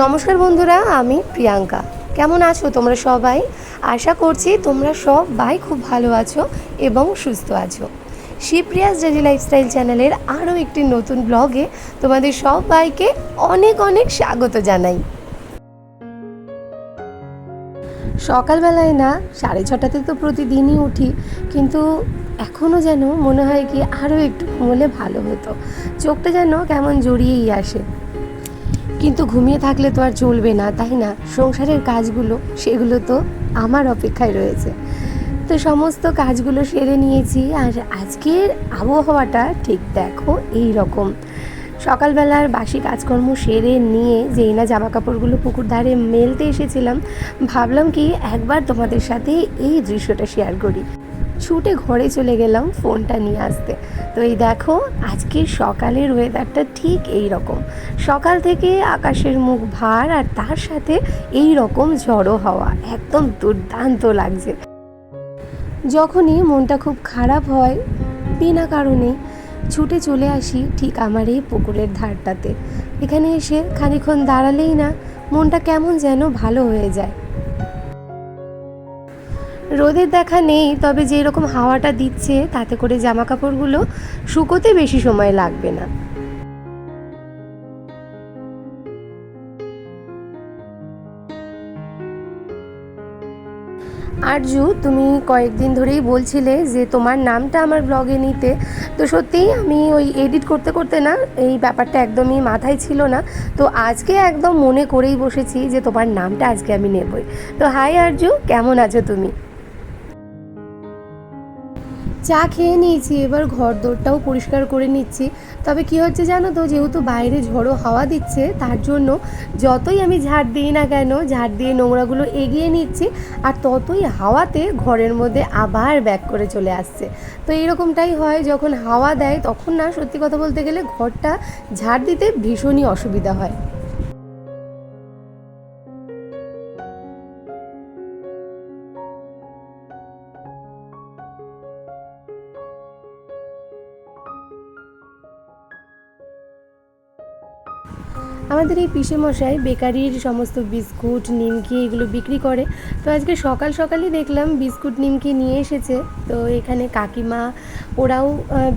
নমস্কার বন্ধুরা, আমি প্রিয়াঙ্কা। কেমন আছো তোমরা সবাই? আশা করছি তোমরা সবাই খুব ভালো আছো এবং সুস্থ আছো। শিবপ্রিয়াস ডেলি লাইফস্টাইল চ্যানেলের আরও একটি নতুন ব্লগে তোমাদের সবাইকে অনেক অনেক স্বাগত জানাই। সকালবেলায় না, সাড়ে ছটাতে তো প্রতিদিনই উঠি, কিন্তু এখনও যেন মনে হয় কি আরও একটু ঘুমোলে ভালো হতো। চোখটা যেন কেমন জড়িয়েই আসে। কিন্তু ঘুমিয়ে থাকলে তো আর চলবে না, তাই না? সংসারের কাজগুলো, সেগুলো তো আমার অপেক্ষায় রয়েছে। তো সমস্ত কাজগুলো সেরে নিয়েছি, আর আজকের আবহাওয়াটা ঠিক দেখো এই রকম সকালবেলার বাসি কাজকর্ম সেরে নিয়ে যেই না জামা কাপড়গুলো পুকুর ধারে মেলতে এসেছিলাম, ভাবলাম কি একবার তোমাদের সাথে এই দৃশ্যটা শেয়ার করি। ছুটে ঘরে চলে গেলাম ফোনটা নিয়ে আসতে। তো এই দেখো, আজকের সকালের ওয়েদারটা ঠিক এই রকম সকাল থেকে আকাশের মুখ ভার আর তার সাথে এই রকম ঝড়ো হওয়া। একদম দুর্দান্ত লাগছে। যখনই মনটা খুব খারাপ হয়, বিনা কারণে ছুটে চলে আসি ঠিক আমার এই পুকুরের ধারটাতে। এখানে এসে খানিক্ষণ দাঁড়ালেই না, মনটা কেমন যেন ভালো হয়ে যায়। রোদের দেখা নেই, তবে যে রকম হাওয়াটা দিচ্ছে তাতে করে জামা কাপড়গুলো শুকোতে বেশি সময় লাগবে না। আরজু, তুমি কয়েকদিন ধরেই বলছিলে যে তোমার নামটা আমার ব্লগে নিতে। তো সত্যিই আমি ওই এডিট করতে করতে না, এই ব্যাপারটা একদমই মাথায় ছিল না। তো আজকে একদম মনে করেই বসেছি যে তোমার নামটা আজকে আমি নেবই। তো হাই আরজু, কেমন আছো তুমি? চা খেয়ে নিয়েছি, এবার ঘর দোরটাও পরিষ্কার করে নিচ্ছি। তবে কি হচ্ছে জানো তো, যেহেতু বাইরে ঝড়ো হাওয়া দিচ্ছে, তার জন্য যতই আমি ঝাড় দিই না কেন, ঝাড় দিয়ে নোংরাগুলো এগিয়ে নিচ্ছি, আর ততই হাওয়াতে ঘরের মধ্যে আবার ব্যাক করে চলে আসছে। তো এইরকমটাই হয়, যখন হাওয়া দেয়, তখন না সত্যি কথা বলতে গেলে ঘরটা ঝাড় দিতে ভীষণই অসুবিধা হয়। আমাদের এই মশাই বেকারির সমস্ত বিস্কুট, নিমকি এগুলো বিক্রি করে। তো আজকে সকাল সকালই দেখলাম বিস্কুট, নিমকি নিয়ে এসেছে। তো এখানে কাকিমা, ওরাও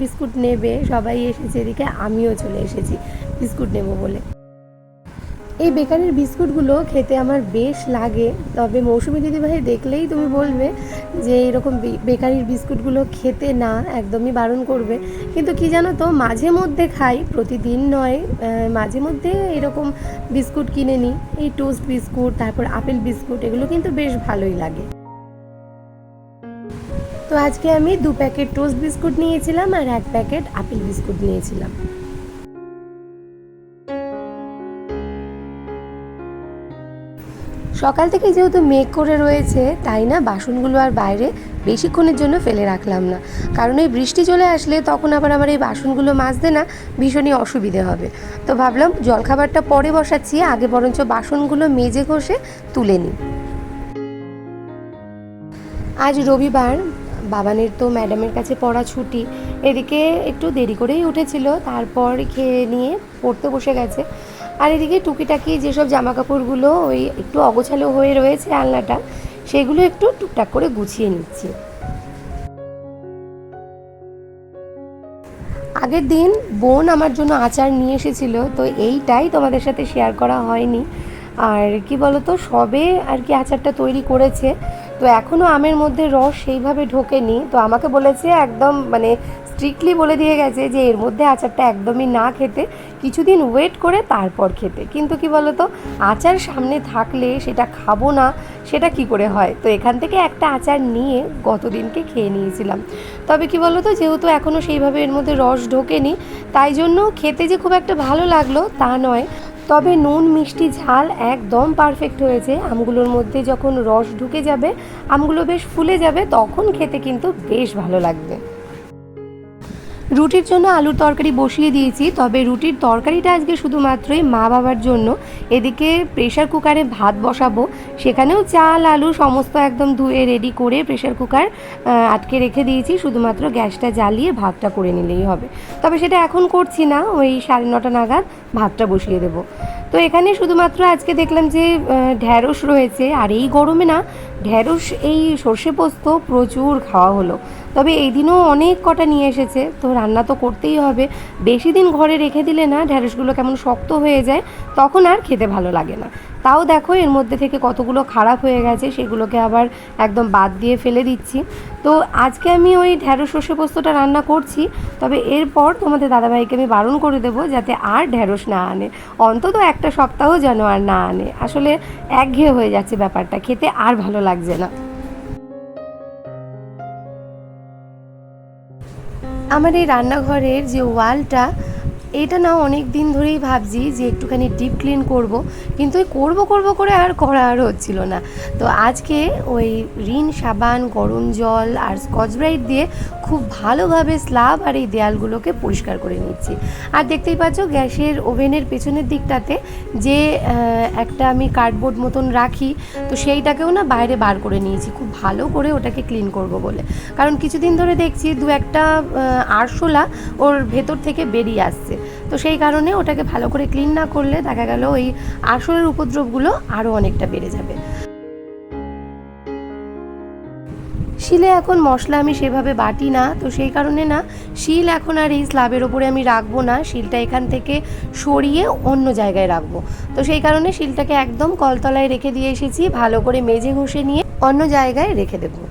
বিস্কুট নেবে। সবাই এসেছে এদিকে, আমিও চলে এসেছি বিস্কুট নেব বলে। এই বেকারির বিস্কুটগুলো খেতে আমার বেশ লাগে। তবে মৌসুমি দিদিভাই দেখলেই তুমি বলবে যে এরকম বেকারির বিস্কুটগুলো খেতে না, একদমই বারণ করবে। কিন্তু কি জানো তো, মাঝে মধ্যে খাই, প্রতিদিন নয় মাঝে মধ্যে এরকম বিস্কুট কিনে নিই। এই টোস্ট বিস্কুট, তারপর আপেল বিস্কুট, এগুলো কিন্তু বেশ ভালোই লাগে। তো আজকে আমি দু প্যাকেট টোস্ট বিস্কুট নিয়েছিলাম আর এক প্যাকেট আপেল বিস্কুট নিয়েছিলাম। সকাল থেকে যেহেতু মেঘ করে রয়েছে, তাই না বাসনগুলো আর বাইরে বেশিক্ষণের জন্য ফেলে রাখলাম না। কারণ এই বৃষ্টি চলে আসলে তখন আবার আমার এই বাসনগুলো মাজতে না ভীষণই অসুবিধে হবে। তো ভাবলাম জলখাবারটা পরে বসাচ্ছি, আগে বরঞ্চ বাসনগুলো মেজে ঘষে তুলে নিই। আজ রবিবার, বাবানের তো ম্যাডামের কাছে পড়া ছুটি। এদিকে একটু দেরি করেই উঠেছিল, তারপর খেয়ে নিয়ে পড়তে বসে গেছে। আর এদিকে টুকিটাকি যেসব জামা কাপড়গুলো ওই একটু অগোছালো হয়ে রয়েছে আলনাটা, সেগুলো একটু টুকটাক করে গুছিয়ে নিচ্ছি। আগের দিন বোন আমার জন্য আচার নিয়ে এসেছিল, তো এইটাই তোমাদের সাথে শেয়ার করা হয়নি। আর কি বলতো, সবে আর কি আচারটা তৈরি করেছে, তো এখনও আমের মধ্যে রস সেইভাবে ঢোকেনি, তো আমাকে বলেছে একদম মানে স্ট্রিক্টলি বলে দিয়ে গেছে যে এর মধ্যে আচারটা একদমই না খেতে, কিছুদিন ওয়েট করে তারপর খেতে। কিন্তু কি বলতো? আচার সামনে থাকলে সেটা খাব না, সেটা কি করে হয়? তো এখান থেকে একটা আচার নিয়ে গতদিনকে খেয়ে নিয়েছিলাম। তবে কি বলতো? যেহেতু এখনও সেইভাবে এর মধ্যে রস ঢোকেনি, তাই জন্য খেতে যে খুব একটা ভালো লাগল তা নয়। তবে নুন, মিষ্টি, ঝাল একদম পারফেক্ট হয়েছে। আমগুলোর মধ্যে যখন রস ঢুকে যাবে, আমগুলো বেশ ফুলে যাবে, তখন খেতে কিন্তু বেশ ভালো লাগবে। রুটির জন্য আলুর তরকারি বসিয়ে দিয়েছি, তবে রুটির তরকারিটা আজকে শুধুমাত্রই মা বাবার জন্য। এদিকে প্রেশার কুকারে ভাত বসাবো, সেখানেও চাল, আলু সমস্ত একদম ধুয়ে রেডি করে প্রেশার কুকার আটকে রেখে দিয়েছি, শুধুমাত্র গ্যাসটা জ্বালিয়ে ভাতটা করে নিলেই হবে। তবে সেটা এখন করছি না, ওই সাড়ে নটা নাগাদ ভাতটা বসিয়ে দেবো। তো এখানে শুধুমাত্র আজকে দেখলাম যে ঢ্যাঁড়স রয়েছে, আর এই গরমে না ঢ্যাঁড়স এই সর্ষে পোস্ত প্রচুর খাওয়া হলো। তবে এই দিনও অনেক কটা নিয়ে এসেছে, তো রান্না তো করতেই হবে। বেশি দিন ঘরে রেখে দিলে না ঢেঁড়সগুলো কেমন শক্ত হয়ে যায়, তখন আর খেতে ভালো লাগে না। তাও দেখো এর মধ্যে থেকে কতগুলো খারাপ হয়ে গেছে, সেগুলোকে আবার একদম বাদ দিয়ে ফেলে দিচ্ছি। তো আজকে আমি ওই ঢ্যাঁড়স সর্ষে পোস্তটা রান্না করছি, তবে এরপর তোমাদের দাদাভাইকে আমি বারণ করে দেবো যাতে আর ঢ্যাঁড়স না আনে। অন্তত একটা সপ্তাহ যেন আর না আনে। আসলে একঘেয়ে হয়ে যাচ্ছে ব্যাপারটা, খেতে আর ভালো লাগছে না। আমার এই রান্নাঘরের যে ওয়ালটা এটা না অনেক দিন ধরেই ভাবছি যে একটুখানি ডিপ ক্লিন করব, কিন্তু ওই করব করব করে আর করা আর হচ্ছিল না। তো আজকে ওই রিন সাবান, গরম জল আর স্কচ ব্রাইট দিয়ে খুব ভালোভাবে স্ল্যাব আর এই দেয়ালগুলোকে পরিষ্কার করে নিচ্ছি। আর দেখতেই পাচ্ছ গ্যাসের ওভেনের পেছনের দিকটাতে যে একটা আমি কার্ডবোর্ড মতন রাখি, তো সেইটাকেও না বাইরে বার করে নিয়েছি। খুব ভালো করে ওটাকে ক্লিন করব বলে। কারণ কিছুদিন ধরে দেখছি দু একটা আরশোলা ওর ভেতর থেকে বেরিয়ে আসছে। তো সেই কারণে ওটাকে ভালো করে ক্লিন না করলে দেখা গেল ওই আসলের উপদ্রবগুলো আরও অনেকটা বেড়ে যাবে। শিলে এখন মশলা আমি সেভাবে বাটি না, তো সেই কারণে না শিল এখন আর এই স্ল্যাবের ওপরে আমি রাখব না, শিলটা এখান থেকে সরিয়ে অন্য জায়গায় রাখব। তো সেই কারণে শিলটাকে একদম কলতলায় রেখে দিয়ে এসেছি, ভালো করে মেজে ঘষে নিয়ে অন্য জায়গায় রেখে দেবো।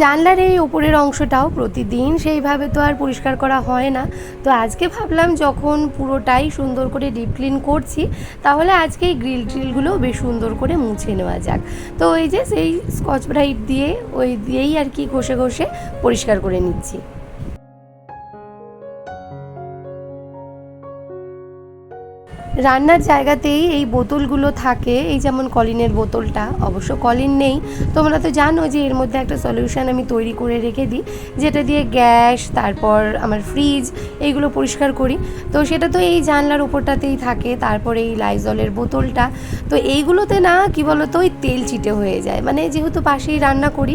জানলার এই উপরের অংশটাও প্রতিদিন সেইভাবে তো আর পরিষ্কার করা হয় না। তো আজকে ভাবলাম যখন পুরোটাই সুন্দর করে ডিপ ক্লিন করছি, তাহলে আজকে এই গ্রিল ট্রিলগুলো বেশ সুন্দর করে মুছে নেওয়া যাক। তো ওই যে সেই স্কচ ব্রাইট দিয়ে ওই দিয়েই আর কি ঘষে ঘষে পরিষ্কার করে নিচ্ছি। রান্নার জায়গাতেই এই বোতলগুলো থাকে, এই যেমন কলিনের বোতলটা। অবশ্য কলিন নেই। তোমরা তো জানো যে এর মধ্যে একটা সলিউশন আমি তৈরি করে রেখে দিই, যেটা দিয়ে গ্যাস, তারপর আমার ফ্রিজ এইগুলো পরিষ্কার করি। তো সেটা তো এই জানলার উপরটাতেই থাকে, তারপরে এই লাইজলের বোতলটা। তো এইগুলোতে না, কি বলতো, ওই তেল চিটে হয়ে যায়। মানে যেহেতু পাশেই রান্না করি,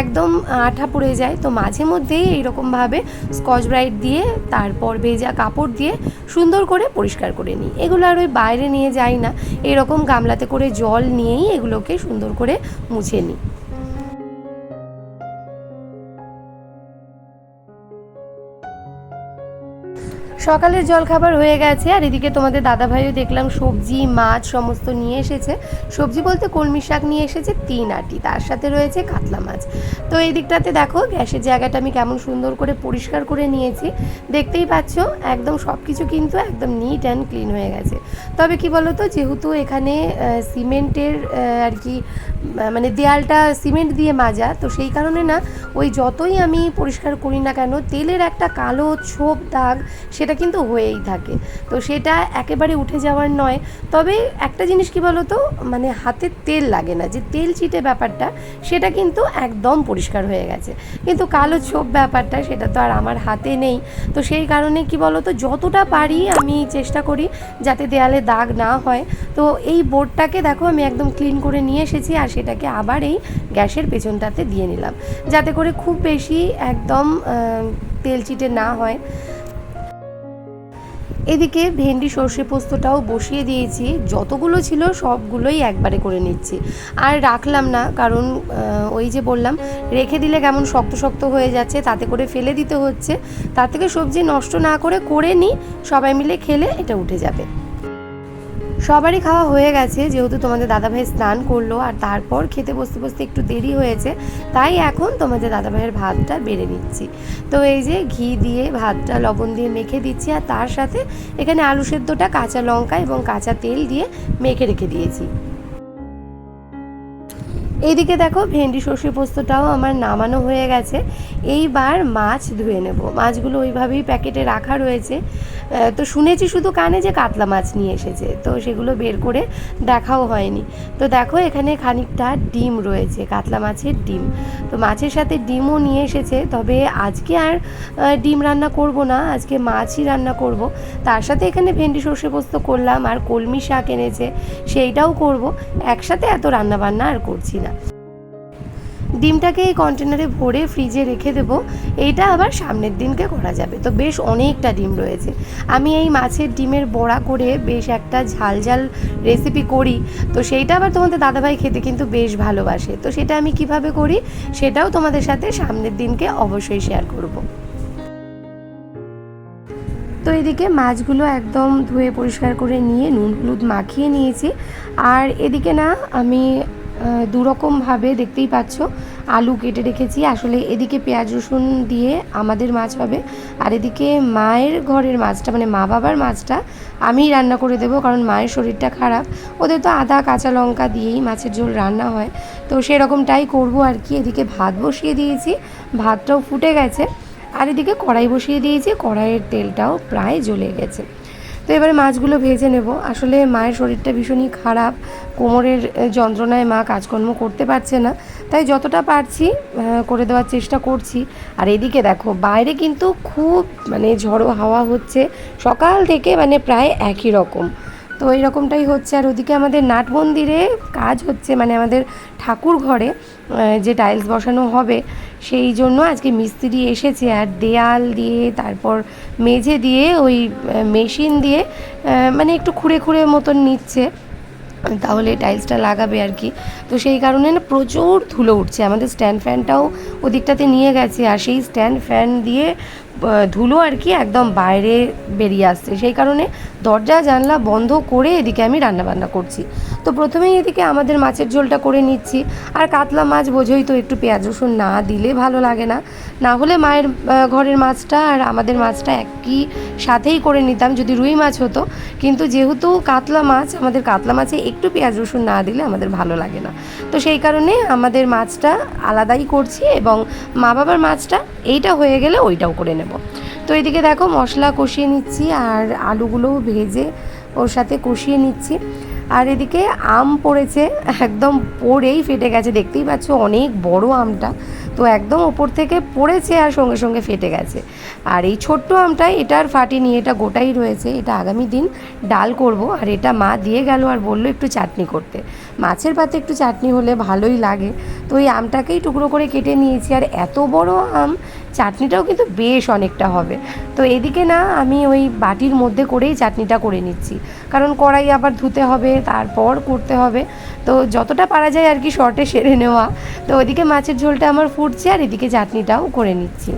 একদম আঠা পড়ে যায়, তো মাঝে মধ্যেই এইরকমভাবে স্কচ ব্রাইট দিয়ে, তারপর ভেজা কাপড় দিয়ে সুন্দর করে পরিষ্কার করে নিই। এগুলো আর ওই বাইরে নিয়ে যাই না। এরকম গামলাতে করে জল নিয়েই এগুলোকে সুন্দর করে মুছে নিই। সকালের জলখাবার হয়ে গেছে, আর এদিকে তোমাদের দাদাভাইও দেখলাম সবজি, মাছ সমস্ত নিয়ে এসেছে। সবজি বলতে কলমি শাক নিয়ে এসেছে, তিন আটি, তার সাথে রয়েছে কাতলা মাছ। তো এই দিকটাতে দেখো, গ্যাসের জায়গাটা আমি কেমন সুন্দর করে পরিষ্কার করে নিয়েছি। দেখতেই পাচ্ছ, একদম সব কিছু কিন্তু একদম নিট অ্যান্ড ক্লিন হয়ে গেছে। তবে কি বলো তো যেহেতু এখানে সিমেন্টের আর কি মানে দেয়ালটা সিমেন্ট দিয়ে মাজা, তো সেই কারণে না ওই যতই আমি পরিষ্কার করি না কেন, তেলের একটা কালো ছোপ দাগ সেটা কিন্তু হয়েই থাকে। তো সেটা একেবারে উঠে যাওয়ার নয়। তবে একটা জিনিস কি বলো তো মানে হাতে তেল লাগে না, যে তেল চিটে ব্যাপারটা, সেটা কিন্তু একদম পরিষ্কার হয়ে গেছে। কিন্তু কালো ছোপ ব্যাপারটা, সেটা তো আর আমার হাতে নেই। তো সেই কারণে কি বলো তো যতটা পারি আমি চেষ্টা করি যাতে দেয়ালে দাগ না হয়। তো এই বোর্ডটাকে দেখো, আমি একদম ক্লিন করে নিয়ে এসেছি, আর সেটাকে আবার এই গ্যাসের পেছনটাতে দিয়ে নিলাম। যাতে করে খুব বেশি একদম তেল চিটে না হয়। এদিকে ভেন্ডি সর্ষে পোস্তটাও বসিয়ে দিয়েছি। যতগুলো ছিল সবগুলোই একবারে করে নিচ্ছি। আর রাখলাম না, কারণ ওই যে বললাম, রেখে দিলে কেমন শক্ত শক্ত হয়ে যাচ্ছে, তাতে করে ফেলে দিতে হচ্ছে। তার থেকে সবজি নষ্ট না করে করে নিই, সবাই মিলে খেলে এটা উঠে যাবে। সবারই খাওয়া হয়ে গেছে, যেহেতু তোমাদের দাদাভাই স্নান করল আর তারপর খেতে বসতে বসতে একটু দেরি হয়েছে, তাই এখন তোমাদের দাদাভাইয়ের ভাতটা বেড়ে নিচ্ছি। তো এই যে ঘি দিয়ে ভাতটা লবণ দিয়ে মেখে দিচ্ছি আর তার সাথে এখানে আলু সেদ্ধটা কাঁচা লঙ্কা এবং কাঁচা তেল দিয়ে মেখে রেখে দিয়েছি। এইদিকে দেখো, ভেন্ডি, সর্ষে পোস্তটাও আমার নামানো হয়ে গেছে। এইবার মাছ ধুয়ে নেব। মাছগুলো ওইভাবেই প্যাকেটে রাখা রয়েছে। তো শুনেছি শুধু কানে যে কাতলা মাছ নিয়ে এসেছে। তো সেগুলো বের করে দেখাও হয়নি। তো দেখো, এখানে খানিকটা ডিম রয়েছে, কাতলা মাছের ডিম। তো মাছের সাথে ডিমও নিয়ে এসেছে। তবে আজকে আর ডিম রান্না করব না। আজকে মাছই রান্না করব। তার সাথে এখানে ভেন্ডি, সর্ষে পোস্ত করলাম। আর কলমি শাক এনেছে, সেইটাও করব। একসাথে এত রান্না বান্না আর করছি না। ডিমটাকে এই কন্টেনারে ভরে ফ্রিজে রেখে দেব। এইটা আবার সামনের দিনকে করা যাবে। তো বেশ অনেকটা ডিম রয়েছে। আমি এই মাছের ডিমের বড়া করে বেশ একটা ঝাল ঝাল রেসিপি করি। তো সেইটা আবার তোমাদের দাদাভাই খেতে কিন্তু বেশ ভালোবাসে। তো সেটা আমি কীভাবে করি, সেটাও তোমাদের সাথে সামনের দিনকে অবশ্যই শেয়ার করব। তো এদিকে মাছগুলো একদম ধুয়ে পরিষ্কার করে নিয়ে নুন হলুদ মাখিয়ে নিয়েছি। আর এদিকে না আমি দুরকমভাবে দেখতেই পাচ্ছ। আলু কেটে রেখেছি। আসলে এদিকে পেঁয়াজ রসুন দিয়ে আমাদের মাছ হবে। আর এদিকে মায়ের ঘরের মাছটা মানে মা বাবার মাছটা আমিই রান্না করে দেবো কারণ মায়ের শরীরটা খারাপ। ওদের তো আদা, কাঁচা লঙ্কা দিয়েই মাছের ঝোল রান্না হয়। তো সেরকমটাই করব আর কি। এদিকে ভাত বসিয়ে দিয়েছি। ভাতটাও ফুটে গেছে। আর এদিকে কড়াই বসিয়ে দিয়েছি। কড়াইয়ের তেলটাও প্রায় জ্বলে গেছে। তো এবারে মাছগুলো ভেজে নেব। আসলে মায়ের শরীরটা ভীষণই খারাপ। কোমরের যন্ত্রণায় মা কাজকর্ম করতে পারছে না। তাই যতটা পারছি করে দেওয়ার চেষ্টা করছি। আর এদিকে দেখো, বাইরে কিন্তু খুব মানে ঝড়ো হাওয়া হচ্ছে। সকাল থেকে মানে প্রায় একই রকম। তো এই রকমটাই হচ্ছে। আর ওদিকে আমাদের নাট মন্দিরে কাজ হচ্ছে মানে আমাদের ঠাকুর ঘরে। যে টাইলস বসানো হবে, সেই জন্য আজকে মিস্ত্রি এসেছে। আর দেয়াল দিয়ে, তারপর মেঝে দিয়ে, ওই মেশিন দিয়ে মানে একটু খুঁড়ে খুঁড়ে মতন নিচ্ছে। তাহলে টাইলসটা লাগাবে আর কি। তো সেই কারণে না প্রচুর ধুলো উঠছে। আমাদের স্ট্যান্ড ফ্যানটাও ওদিকটাতে নিয়ে গেছে। আর সেই স্ট্যান্ড ফ্যান দিয়ে ধুলো আর কি একদম বাইরে বেরিয়ে আসছে। সেই কারণে দরজা, জানলা বন্ধ করে এদিকে আমি রান্নাবান্না করছি। তো প্রথমেই এদিকে আমাদের মাছের ঝোলটা করে নিচ্ছি। আর কাতলা মাছ বোঝোই তো একটু পেঁয়াজ, রসুন না দিলে ভালো লাগে না। না হলে মায়ের ঘরের মাছটা আর আমাদের মাছটা একই সাথেই করে নিতাম, যদি রুই মাছ হতো। কিন্তু যেহেতু কাতলা মাছ, আমাদের কাতলা মাছে একটু পেঁয়াজ, রসুন না দিলে আমাদের ভালো লাগে না। তো সেই কারণে আমাদের মাছটা আলাদাই করছি এবং মা বাবার মাছটা এইটা হয়ে গেলে ওইটাও করে নেব। তো এদিকে দেখো মশলা কষিয়ে নিচ্ছি আর আলুগুলোও ভেজে ওর সাথে কষিয়ে নিচ্ছি। আর এদিকে আম পড়েছে, একদম পড়েই ফেটে গেছে। দেখতেই পাচ্ছ অনেক বড় আমটা। তো একদম ওপর থেকে পড়েছে আর সঙ্গে সঙ্গে ফেটে গেছে। আর এই ছোট্ট আমটা এটা আর নিয়ে এটা গোটাই রয়েছে। এটা আগামী দিন ডাল করব আর এটা মা দিয়ে গেল আর বলল একটু চাটনি করতে। মাছের পাতে একটু চাটনি হলে ভালোই লাগে। তো এই আমটাকেই টুকরো করে কেটে নিয়েছি। আর এত বড় আম চাটনিটাও কিন্তু বেশ অনেকটা হবে। তো এদিকে না, আমি ওই বাটির মধ্যে করেই চাটনিটা করে নিচ্ছি। কারণ কড়াই আবার ধুতে হবে, তারপর করতে হবে। তো যতটা পারা যায় আর কি শর্টে সেরে নেওয়া। তো ওইদিকে মাছের ঝোলটা আমার ফুটছে, আর এদিকে চাটনিটাও করে নিচ্ছি।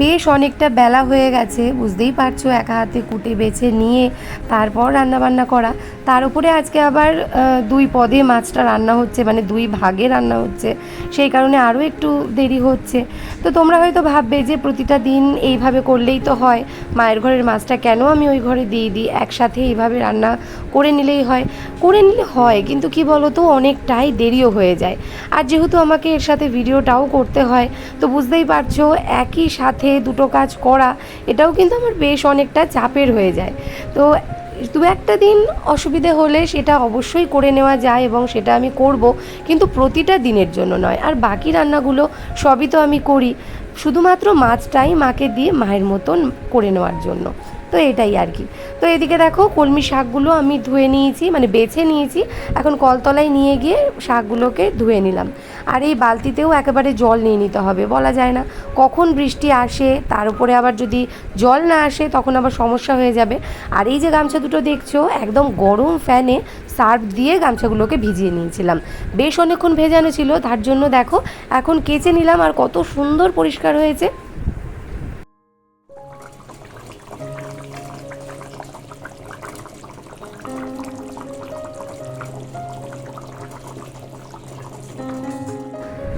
বেশ অনেকটা বেলা হয়ে গেছে, বুঝতেই পারছ, একা হাতে কুটে বেছে নিয়ে তারপর রান্না বান্না করা। তার উপরে আজকে আবার দুই পদে মাছটা রান্না হচ্ছে মানে দুই ভাগে রান্না হচ্ছে। সেই কারণে আরও একটু দেরি হচ্ছে। তো তোমরা হয়তো ভাববে যে প্রতিটা দিন এইভাবে করলেই তো হয়, মায়ের ঘরের মাছটা কেন আমি ওই ঘরে দিয়ে দিই? একসাথে এইভাবে রান্না করে নিলেই হয়। করে নিলে হয়, কিন্তু কি বলো তো অনেকটাই দেরিও হয়ে যায়। আর যেহেতু আমাকে এর সাথে ভিডিওটাও করতে হয়, তো বুঝতেই পারছ, একই সাথে দুটো কাজ করা, এটাও কিন্তু আমার বেশ অনেকটা চাপের হয়ে যায়। তো দু একটা দিন অসুবিধে হলে সেটা অবশ্যই করে নেওয়া যায় এবং সেটা আমি করব, কিন্তু প্রতিটা দিনের জন্য নয়। আর বাকি রান্নাগুলো সবই তো আমি করি, শুধুমাত্র মাছটাই মাকে দিয়ে মায়ের মতন করে নেওয়ার জন্য। তো এটাই আর কি। তো এদিকে দেখো কলমি শাকগুলো আমি ধুয়ে নিয়েছি মানে বেছে নিয়েছি। এখন কলতলায় নিয়ে গিয়ে শাকগুলোকে ধুয়ে নিলাম। আর এই বালতিতেও একেবারে জল নিয়ে নিতে হবে, বলা যায় না। কখন বৃষ্টি আসে, তার উপরে আবার যদি জল না আসে, তখন আবার সমস্যা হয়ে যাবে। আর এই যে গামছা দুটো দেখছ, একদম গরম ফ্যানে সার্ফ দিয়ে গামছাগুলোকে ভিজিয়ে নিয়েছিলাম। বেশ অনেকক্ষণ ভেজানো ছিল, তার জন্য দেখো এখন কেচে নিলাম, আর কত সুন্দর পরিষ্কার হয়েছে।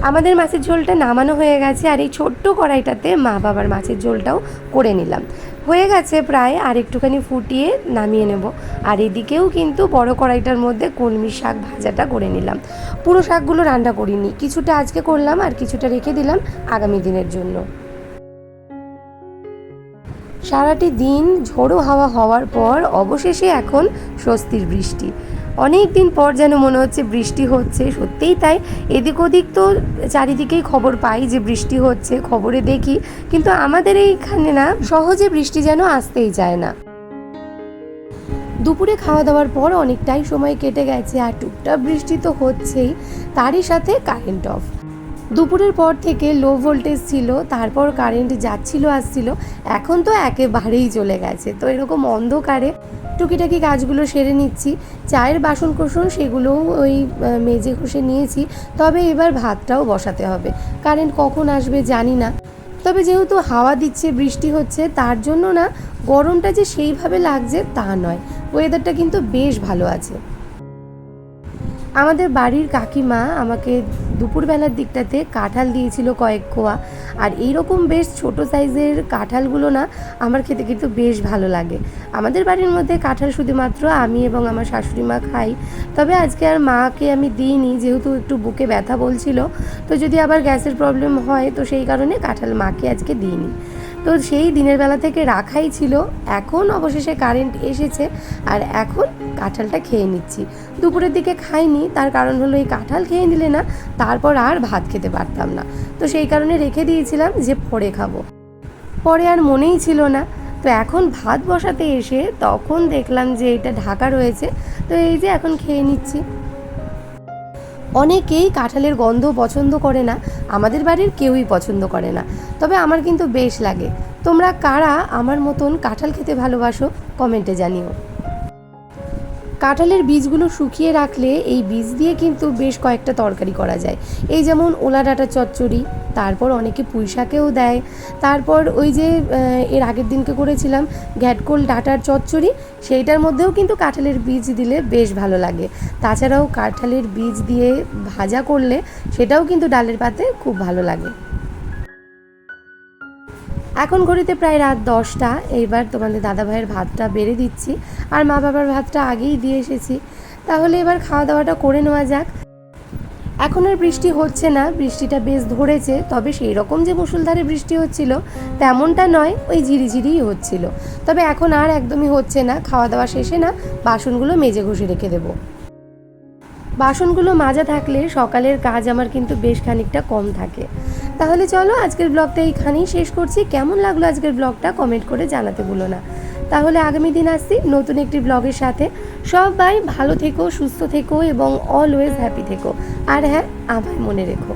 আমাদের মাছের ঝোলটা নামানো হয়ে গেছে আর এই ছোট্ট কড়াইটাতে মা বাবার মাছের ঝোলটাও করে নিলাম। হয়ে গেছে প্রায় আর একটুখানি ফুটিয়ে নামিয়ে নেব। আর এদিকেও কিন্তু বড় কড়াইটার মধ্যে কলমি শাক ভাজাটা করে নিলাম। পুরো শাকগুলো রান্না করিনি, কিছুটা আজকে করলাম আর কিছুটা রেখে দিলাম আগামী দিনের জন্য। সারাটি দিন ঝোড়ো হাওয়া হওয়ার পর অবশেষে এখন স্বস্তির বৃষ্টি। অনেক দিন পর যেন মনে হচ্ছে বৃষ্টি হচ্ছে। সত্যিই তাই। এদিক ওদিক তো চারিদিকেই খবর পাই যে বৃষ্টি হচ্ছে, খবরে দেখি। কিন্তু আমাদের এইখানে না, সহজে বৃষ্টি যেন আসতেই যায় না। দুপুরে খাওয়া দাওয়ার পর অনেকটাই সময় কেটে গেছে আর টুকটাক বৃষ্টি তো হচ্ছেই। তারই সাথে কারেন্ট অফ দুপুরের পর থেকে লো ভোল্টেজ ছিল, তারপর কারেন্ট যাচ্ছিল, আসছিল, এখন তো একেবারেই চলে গেছে। তো এরকম অন্ধকারে টুকিটাকি কাজগুলো সেরে নিচ্ছি। চায়ের বাসন কোসন সেগুলোও ওই মেজে ঘষে নিয়েছি। তবে এবার ভাতটাও বসাতে হবে। কারেন্ট কখন আসবে জানি না। তবে যেহেতু হাওয়া দিচ্ছে, বৃষ্টি হচ্ছে, তার জন্য না গরমটা যে সেইভাবে লাগছে তা নয়। ওয়েদারটা কিন্তু বেশ ভালো আছে। আমাদের বাড়ির কাকিমা আমাকে দুপুরবেলার দিকটাতে কাঁঠাল দিয়েছিল কয়েক কোয়া। আর এইরকম বেশ ছোট সাইজের কাঁঠালগুলো না আমার খেতে কিন্তু বেশ ভালো লাগে। আমাদের বাড়ির মধ্যে কাঁঠাল শুধুমাত্র আমি এবং আমার শাশুড়ি মা খাই। তবে আজকে আর মাকে আমি দিইনি, যেহেতু একটু বুকে ব্যথা বলছিল। তো যদি আবার গ্যাসের প্রবলেম হয়, তো সেই কারণে কাঁঠাল মাকে আজকে দিইনি। তো সেই দিনের বেলা থেকে রাখাই ছিল। এখন অবশেষে কারেন্ট এসেছে। আর এখন কাঁঠালটা খেয়ে নিচ্ছি। দুপুরের দিকে খাইনি, তার কারণ হলো এই কাঁঠাল খেয়ে নিলে না তারপর আর ভাত খেতে পারতাম না। তো সেই কারণে রেখে দিয়েছিলাম যে পরে খাব। পরে আর মনেই ছিল না। তো এখন ভাত বসাতে এসে তখন দেখলাম যে এটা ঢাকা রয়েছে। তো এই যে এখন খেয়ে নিচ্ছি। অনেকেই কাঁঠালের গন্ধ পছন্দ করে না, আমাদের বাড়ির কেউই পছন্দ করে না। তবে আমার কিন্তু বেশ লাগে। তোমরা কারা আমার মতন কাঁঠাল খেতে ভালোবাসো, কমেন্টে জানিও। কাঁঠালের বীজগুলো শুকিয়ে রাখলে এই বীজ দিয়ে কিন্তু বেশ কয়েকটা তরকারি করা যায়। এই যেমন ওলা ডাঁটা চচ্চড়ি, তারপর অনেকে পুঁই শাকেও দেয়। তারপর ওই যে এর আগের দিনকে করেছিলাম ঘ্যাটকোল ডাঁটার চচ্চড়ি, সেইটার মধ্যেও কিন্তু কাঁঠালের বীজ দিলে বেশ ভালো লাগে। তাছাড়াও কাঁঠালের বীজ দিয়ে ভাজা করলে সেটাও কিন্তু ডালের পাতে খুব ভালো লাগে। এখন ঘড়িতে প্রায় রাত দশটা। এইবার তোমাদের দাদা ভাইয়ের ভাতটা বেড়ে দিচ্ছি। আর মা বাবার ভাতটা আগেই দিয়ে এসেছি। তাহলে এবার খাওয়া দাওয়াটা করে নেওয়া যাক। এখন আর বৃষ্টি হচ্ছে না, বৃষ্টিটা বেশ ধরেছে, তবে সেই রকম যে মুসুলধারে বৃষ্টি হচ্ছিল, তেমনটা নয়, ওই ঝিরিঝিরিই হচ্ছিল। তবে এখন আর একদমই হচ্ছে না, খাওয়া দাওয়া শেষে না, বাসনগুলো মেজে ঘষে রেখে দেবো। বাসনগুলো মাজা থাকলে সকালের কাজ আমার কিন্তু বেশ খানিকটা কম থাকে। তাহলে চলো আজকের ব্লগটা এইখানেই শেষ করছি। কেমন লাগল আজকের ব্লগটা কমেন্ট করে জানাতে ভুলো না। তাহলে আগামী দিন আসছি নতুন একটি ব্লগের সাথে। সবাই ভালো থেকো, সুস্থ থেকো এবং অলওয়েজ হ্যাপি থেকো। আর হ্যাঁ আমায় মনে রেখো।